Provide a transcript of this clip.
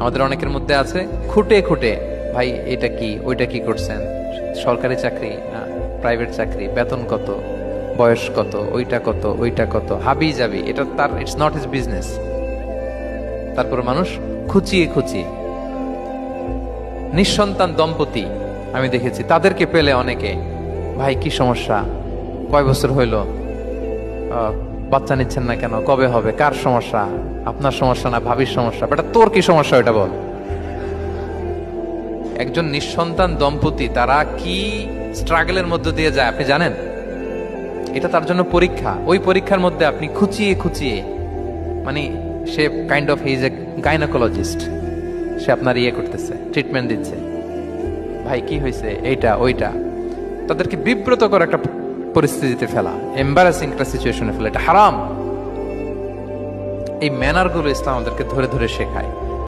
আমাদের অনেকের মধ্যে আছে, খুঁটে খুঁটে, ভাই, এটা কি? ওইটা কি করছেন? সরকারি চাকরি, না প্রাইভেট চাকরি, বেতন কত, বয়স কত, ওইটা কত ওইটা কত, হাবি যাবি, এটা তার ইটস নট হিজ বিজনেস তারপর মানুষ খুচিয়ে খুচিয়ে, নিঃসন্তান দম্পতি, আমি দেখেছি, তাদেরকে পেলে অনেকে, ভাই, কি সমস্যা? কয় বছর হইল? বাচ্চা নিচ্ছেন না কেন? কবে হবে? কার সমস্যা? আপনার সমস্যা না ভাবির সমস্যা? বেটা, তোর কি সমস্যা এটা বল। একজন নিঃসন্তান দম্পতি, তারা কি স্ট্রাগলের মধ্য দিয়ে যায় আপনি জানেন? এটা তার জন্য পরীক্ষা। ওই পরীক্ষার মধ্যে আপনি খুচিয়ে খুচিয়ে মানে সে kind of his a gynaecologist সে আপনার ইয়ে করতেছে ট্রিটমেন্ট দিচ্ছে। ভাই, কি হয়েছে এইটা, ওইটা। তাদেরকে বিব্রত করে একটা পরিস্থিতিতে ফেলা এম্বারাসিং একটা সিচুয়েশনে ফেলা, এটা হারাম। এই ম্যানারগুলো ইসলাম আমাদেরকে ধরে ধরে শেখায়।